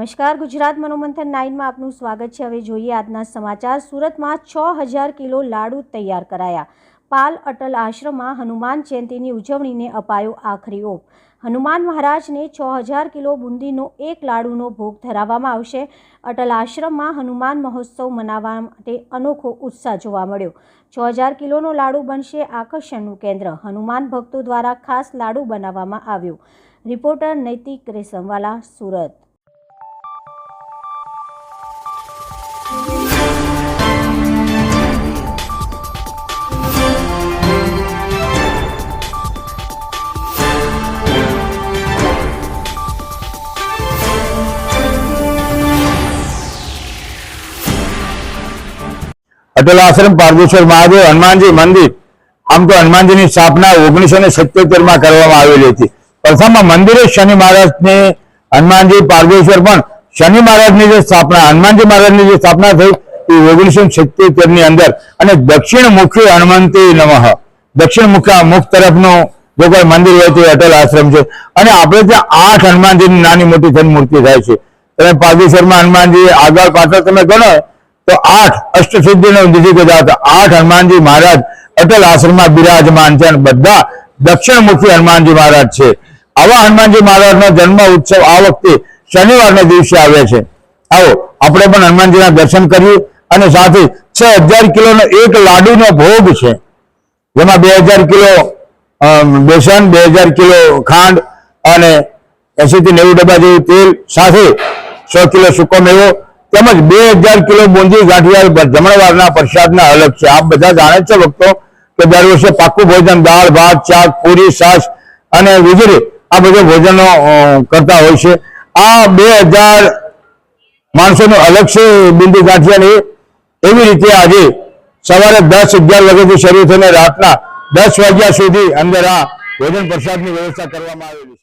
નમસ્કાર, ગુજરાત મનોમંથન નાઇનમાં આપનું સ્વાગત છે. હવે જોઈએ આજના સમાચાર. સુરતમાં છ હજાર કિલો લાડુ તૈયાર કરાયા. પાલ અટલ આશ્રમમાં હનુમાન જયંતીની ઉજવણીને અપાયો આખરી ઓપ. હનુમાન મહારાજને છ હજાર કિલો બુંદીનો એક લાડુનો ભોગ ધરાવવામાં આવશે. અટલ આશ્રમમાં હનુમાન મહોત્સવ મનાવવા માટે અનોખો ઉત્સાહ જોવા મળ્યો. છ હજાર કિલોનો લાડુ બનશે આકર્ષણનું કેન્દ્ર. હનુમાન ભક્તો દ્વારા ખાસ લાડુ બનાવવામાં આવ્યો. રિપોર્ટર નૈતિક રેશમવાલા સુરત. અટલ આશ્રમ પારદેશ્વર મહાદેવ, હનુમાનજી, મંદિર, આમ તો હનુમાનજીની સ્થાપના ઓગણીસો ને સિત્તોતેરમાં કરવામાં આવેલી હતી. પ્રથમ મંદિરે શનિ મહારાજની, હનુમાનજી, પારદેશ્વર પણ શનિ મહારાજની જે સ્થાપના, હનુમાનજી મહારાજની જે સ્થાપના થઈ એ ઓગણીસો સિત્તોતેરની અંદર. અને દક્ષિણ મુખી હનુમંતી નમઃ. દક્ષિણ મુખ્ય મુખ તરફનું જો કોઈ મંદિર હોય તો અટલ આશ્રમ છે. અને આપણે ત્યાં આઠ હનુમાનજીની નાની મોટી થઈને મૂર્તિ થાય છે. તમે પારદેશ્વરમાં હનુમાનજી આગળ પાછળ તમે ગણો તો આઠ અષ્ટસિદ્ધિનો નિધિ કદાચ આઠ હનુમાનજી મહારાજ અટલ આશ્રમમાં બિરાજમાન છે અને બધા દક્ષિણમુખી હનુમાનજી મહારાજ છે. આવા હનુમાનજી મહારાજનો જન્મ ઉત્સવ આ વખતે શનિવારના દિવસે આવે છે. આવો, આપણે પણ હનુમાનજીના દર્શન કરીએ અને સાથે છ હજાર કિલોનો એક લાડુનો ભોગ છે. જેમાં બે હજાર કિલો બેસન, બે હજાર કિલો ખાંડ અને એસી થી નેવું ડબ્બા જેવું તેલ, સાથે સો કિલો સૂકો મેવો તેમજ બે હજાર કિલો બુંદી ગાંઠિયા જમણવારના પ્રસાદના અલગ છે. આપ બધા જાણે છે ભક્તો કે દર વર્ષે પાકું ભોજન, દાળ, ભાત, શાક, પૂરી, છાશ અને વીજળી આ બધા ભોજનો કરતા હોય છે. આ બે હજાર માણસોનું અલગ છે બિંદુ ગાંઠિયાની એવી રીતે આજે સવારે દસ અગિયાર વાગ્યાથી શરૂ થઈને રાતના દસ વાગ્યા સુધી અંદર આ ભોજન પ્રસાદની વ્યવસ્થા કરવામાં આવેલી છે.